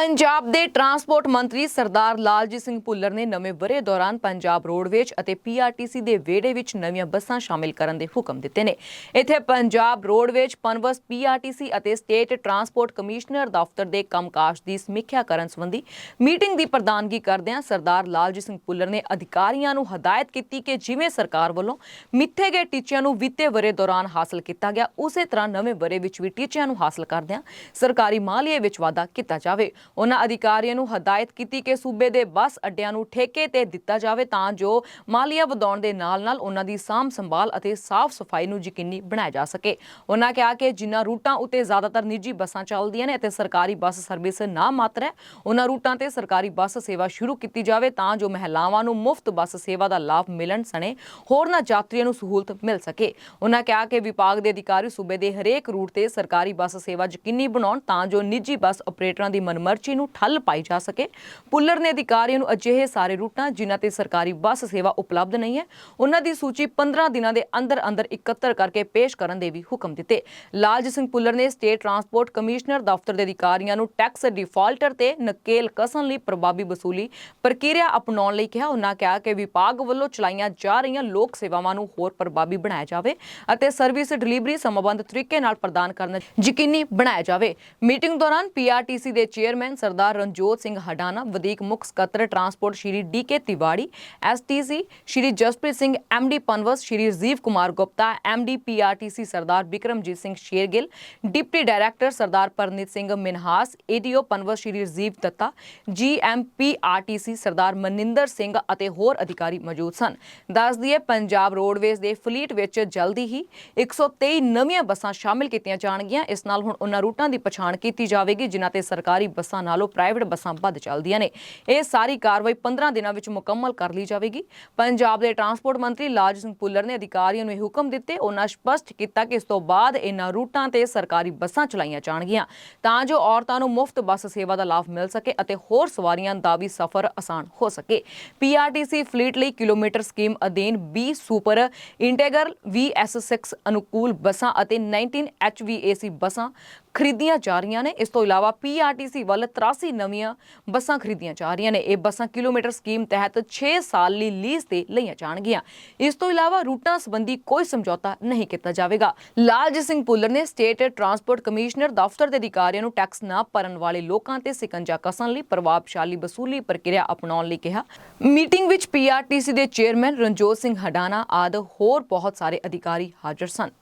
ਪੰਜਾਬ ਦੇ ਟਰਾਂਸਪੋਰਟ ਮੰਤਰੀ ਸਰਦਾਰ ਲਾਲਜੀਤ ਸਿੰਘ ਭੁੱਲਰ ਨੇ ਨਵੇਂ ਵਰ੍ਹੇ ਦੌਰਾਨ ਪੰਜਾਬ ਰੋਡਵੇਜ ਅਤੇ ਪੀਆਰਟੀਸੀ ਦੇ ਵਿਹੜੇ ਵਿੱਚ ਨਵੀਆਂ ਬੱਸਾਂ ਸ਼ਾਮਿਲ ਕਰਨ ਦੇ ਹੁਕਮ ਦਿੱਤੇ ਨੇ। ਇੱਥੇ ਪੰਜਾਬ ਰੋਡਵੇਜ ਪਨਵਸ ਪੀਆਰਟੀਸੀ ਅਤੇ ਸਟੇਟ ਟਰਾਂਸਪੋਰਟ ਕਮਿਸ਼ਨਰ ਦਫ਼ਤਰ ਦੇ ਕੰਮਕਾਜ ਦੀ ਸਮੀਖਿਆ ਕਰਨ ਸੰਬੰਧੀ ਮੀਟਿੰਗ ਦੀ ਪ੍ਰਧਾਨਗੀ ਕਰਦਿਆਂ ਸਰਦਾਰ ਲਾਲਜੀਤ ਸਿੰਘ ਭੁੱਲਰ ਨੇ ਅਧਿਕਾਰੀਆਂ ਨੂੰ ਹਦਾਇਤ ਕੀਤੀ ਕਿ ਜਿਵੇਂ ਸਰਕਾਰ ਵੱਲੋਂ ਮਿੱਥੇ ਗਏ ਟੀਚਿਆਂ ਨੂੰ ਵਿੱਤੇ ਵਰ੍ਹੇ ਦੌਰਾਨ ਹਾਸਲ ਕੀਤਾ ਗਿਆ, ਉਸੇ ਤਰ੍ਹਾਂ ਨਵੇਂ ਵਰ੍ਹੇ ਵਿੱਚ ਵੀ ਟੀਚਿਆਂ ਨੂੰ ਹਾਸਲ ਕਰਦਿਆਂ ਸਰਕਾਰੀ ਮਾਲੀਏ ਵਿੱਚ ਵਾਧਾ ਕੀਤਾ ਜਾਵੇ। ਉਹਨਾਂ ਅਧਿਕਾਰੀਆਂ ਨੂੰ ਹਦਾਇਤ ਕੀਤੀ ਕਿ ਸੂਬੇ ਦੇ ਬੱਸ ਅੱਡਿਆਂ ਨੂੰ ਠੇਕੇ ਤੇ ਦਿੱਤਾ ਜਾਵੇ ਤਾਂ ਜੋ ਮਾਲੀਆ ਵਧਾਉਣ ਦੇ ਨਾਲ-ਨਾਲ ਉਹਨਾਂ ਦੀ ਸਾਂਭ ਸੰਭਾਲ ਅਤੇ ਸਾਫ਼ ਸਫ਼ਾਈ ਨੂੰ ਯਕੀਨੀ ਬਣਾਇਆ ਜਾ ਸਕੇ। ਉਹਨਾਂ ਕਿਹਾ ਕਿ ਜਿਨ੍ਹਾਂ ਰੂਟਾਂ ਉੱਤੇ ਜ਼ਿਆਦਾਤਰ ਨਿੱਜੀ ਬੱਸਾਂ ਚੱਲਦੀਆਂ ਨੇ ਅਤੇ ਸਰਕਾਰੀ ਬੱਸ ਸਰਵਿਸ ਨਾ ਮਾਤਰ ਹੈ, ਉਹਨਾਂ ਰੂਟਾਂ ਤੇ ਸਰਕਾਰੀ ਬੱਸ ਸੇਵਾ ਸ਼ੁਰੂ ਕੀਤੀ ਜਾਵੇ ਤਾਂ ਜੋ ਮਹਿਲਾਵਾਂ ਨੂੰ ਮੁਫਤ ਬੱਸ ਸੇਵਾ ਦਾ ਲਾਭ ਮਿਲਣ ਸਣੇ ਹੋਰਨਾਂ ਯਾਤਰੀਆਂ ਨੂੰ ਸਹੂਲਤ ਮਿਲ ਸਕੇ। ਉਹਨਾਂ ਕਿਹਾ ਕਿ ਵਿਭਾਗ ਦੇ ਅਧਿਕਾਰੀ ਸੂਬੇ ਦੇ ਹਰੇਕ ਰੂਟ ਤੇ ਸਰਕਾਰੀ ਬੱਸ ਸੇਵਾ ਯਕੀਨੀ ਬਣਾਉਣ ਤਾਂ ਜੋ ਨਿੱਜੀ ਬੱਸ ਆਪਰੇਟਰਾਂ ਦੀ ਮਨਮਰਜ਼ੀ ਨੂੰ ਠੱਲ ਪਾਈ ਜਾ ਸਕੇ। ਪੁੱਲਰ ਨੇ ਅਧਿਕਾਰੀਆਂ ਨੂੰ ਅਜਿਹੇ ਸਾਰੇ ਰੂਟਾਂ, ਜਿਨ੍ਹਾਂ ਤੇ ਸਰਕਾਰੀ ਬੱਸ ਸੇਵਾ ਉਪਲਬਧ ਨਹੀਂ ਹੈ, ਉਹਨਾਂ ਦੀ ਸੂਚੀ 15 ਦਿਨਾਂ ਦੇ ਅੰਦਰ ਅੰਦਰ ਇਕੱਤਰ ਕਰਕੇ ਪੇਸ਼ ਕਰਨ ਦੇ ਵੀ ਹੁਕਮ ਦਿੱਤੇ। ਲਾਲਜ ਸਿੰਘ ਪੁੱਲਰ ਨੇ ਸਟੇਟ ਟਰਾਂਸਪੋਰਟ ਕਮਿਸ਼ਨਰ ਦਫ਼ਤਰ ਦੇ ਅਧਿਕਾਰੀਆਂ ਨੂੰ ਟੈਕਸ ਡਿਫਾਲਟਰ ਤੇ ਨਕੇਲ ਕਸਣ ਲਈ ਪ੍ਰਭਾਵੀ ਵਸੂਲੀ ਪ੍ਰਕਿਰਿਆ ਅਪਣਾਉਣ ਲਈ ਕਿਹਾ। ਉਹਨਾਂ ਕਿਹਾ ਕਿ ਵਿਭਾਗ ਵੱਲੋਂ ਚਲਾਈਆਂ ਜਾ ਰਹੀਆਂ ਲੋਕ ਸੇਵਾਵਾਂ ਨੂੰ ਹੋਰ ਪ੍ਰਭਾਵੀ ਬਣਾਇਆ ਜਾਵੇ ਅਤੇ ਸਰਵਿਸ ਡਿਲੀਵਰੀ ਸਮਬੰਧ ਤਰੀਕੇ ਨਾਲ ਪ੍ਰਦਾਨ ਕਰਨਾ ਯਕੀਨੀ ਬਣਾਇਆ ਜਾਵੇ। ਮੀਟਿੰਗ ਦੌਰਾਨ ਪੀਆਰਟੀਸੀ ਦੇ ਚੇਅਰਮੈਨ ਸਰਦਾਰ ਰਣਜੋਤ ਸਿੰਘ ਹਡਾਨਾ ਵਧੀਕ ਮੁੱਖ ਸਕੱਤਰ transport Shri DK Tiwari STC Shri Jaspreet Singh MD PUNBUS, Shri Rajeev Kumar Gupta MD PRTC Sardar Bikramjit Singh Shergill, deputy director Sardar Parneet Singh Minhas ADO PUNBUS Shri Rajeev Datta GM PRTC Sardar Maninder Singh ਅਤੇ ਹੋਰ ਅਧਿਕਾਰੀ ਮੌਜੂਦ ਸਨ। ਦੱਸ ਦਈਏ, Punjab roadways ਦੇ fleet ਵਿੱਚ ਜਲਦੀ ਹੀ 123 ਨਵੀਆਂ ਬੱਸਾਂ ਸ਼ਾਮਿਲ ਕੀਤੀਆਂ ਜਾਣਗੀਆਂ। ਇਸ ਨਾਲ ਹੁਣ ਉਹਨਾਂ ਰੂਟਾਂ ਦੀ ਪਛਾਣ ਕੀਤੀ ਜਾਵੇਗੀ, ਜਿਨ੍ਹਾਂ ਤੇ ਸਰਕਾਰੀ ਬੱਸਾਂ ਨਾਲੋਂ ਪ੍ਰਾਈਵੇਟ ਬੱਸਾਂ ਵੱਧ ਚੱਲਦੀਆਂ ਨੇ। ਇਹ ਸਾਰੀ ਕਾਰਵਾਈ 15 ਦਿਨਾਂ ਵਿੱਚ ਮੁਕੰਮਲ ਕਰ ਲਈ ਜਾਵੇਗੀ। ਪੰਜਾਬ ਦੇ ਟਰਾਂਸਪੋਰਟ ਮੰਤਰੀ ਲਾਜ ਸਿੰਘ ਪੁੱਲਰ ਨੇ ਅਧਿਕਾਰੀਆਂ ਨੂੰ ਇਹ ਹੁਕਮ ਦਿੱਤੇ। ਉਹਨਾਂ ਸਪਸ਼ਟ ਕੀਤਾ ਕਿ ਇਸ ਤੋਂ ਬਾਅਦ ਇਹਨਾਂ ਰੂਟਾਂ ਤੇ ਸਰਕਾਰੀ ਬੱਸਾਂ ਚਲਾਈਆਂ ਜਾਣਗੀਆਂ। ਤਾਂ ਜੋ ਔਰਤਾਂ ਨੂੰ ਮੁਫਤ ਬੱਸ ਸੇਵਾ ਦਾ ਲਾਭ ਮਿਲ ਸਕੇ ਅਤੇ ਹੋਰ ਸਵਾਰੀਆਂ ਦਾ ਵੀ ਸਫ਼ਰ ਆਸਾਨ ਹੋ ਸਕੇ। ਪੀਆਰਟੀਸੀ ਫਲੀਟ ਲਈ ਕਿਲੋਮੀਟਰ ਸਕੀਮ ਅਧੀਨ 20 ਸੁਪਰ, ਇੰਟੈਗਰ VS6 ਅਨੁਕੂਲ ਬੱਸਾਂ ਅਤੇ 19 HVAC ਬੱਸਾਂ ਖਰੀਦੀਆਂ ਜਾ ਰਹੀਆਂ ਨੇ। ਇਸ ਤੋਂ ਇਲਾਵਾ ਪੀਆਰਟੀਸੀ ਵੱਲ 83 ਨਵੀਆਂ ਬੱਸਾਂ ਖਰੀਦੀਆਂ ਜਾ ਰਹੀਆਂ ਨੇ। ਇਹ ਬੱਸਾਂ ਕਿਲੋਮੀਟਰ ਸਕੀਮ ਤਹਿਤ 6 ਸਾਲ ਲਈ ਲੀਜ਼ ਤੇ ਲਈਆਂ ਜਾਣਗੀਆਂ। ਇਸ ਤੋਂ ਇਲਾਵਾ ਰੂਟਾਂ ਸੰਬੰਧੀ ਕੋਈ ਸਮਝੌਤਾ ਨਹੀਂ ਕੀਤਾ ਜਾਵੇਗਾ। ਲਾਲਜੀਤ ਸਿੰਘ ਪੁੱਲਰ ਨੇ ਸਟੇਟ ਟਰਾਂਸਪੋਰਟ ਕਮਿਸ਼ਨਰ ਦਫ਼ਤਰ ਦੇ ਅਧਿਕਾਰੀਆਂ ਨੂੰ ਟੈਕਸ ਨਾ ਭਰਨ ਵਾਲੇ ਲੋਕਾਂ ਤੇ ਸਿਕੰਜਾ ਕਸਣ ਲਈ ਪ੍ਰਭਾਵਸ਼ਾਲੀ ਵਸੂਲੀ ਪ੍ਰਕਿਰਿਆ ਅਪਣਾਉਣ ਲਈ ਕਿਹਾ। ਮੀਟਿੰਗ ਵਿੱਚ ਪੀਆਰਟੀਸੀ ਦੇ ਚੇਅਰਮੈਨ ਰਣਜੋਤ ਸਿੰਘ ਹਡਾਨਾ ਆਦਿ ਹੋਰ ਬਹੁਤ ਸਾਰੇ ਅਧਿਕਾਰੀ ਹਾਜ਼ਰ ਸਨ।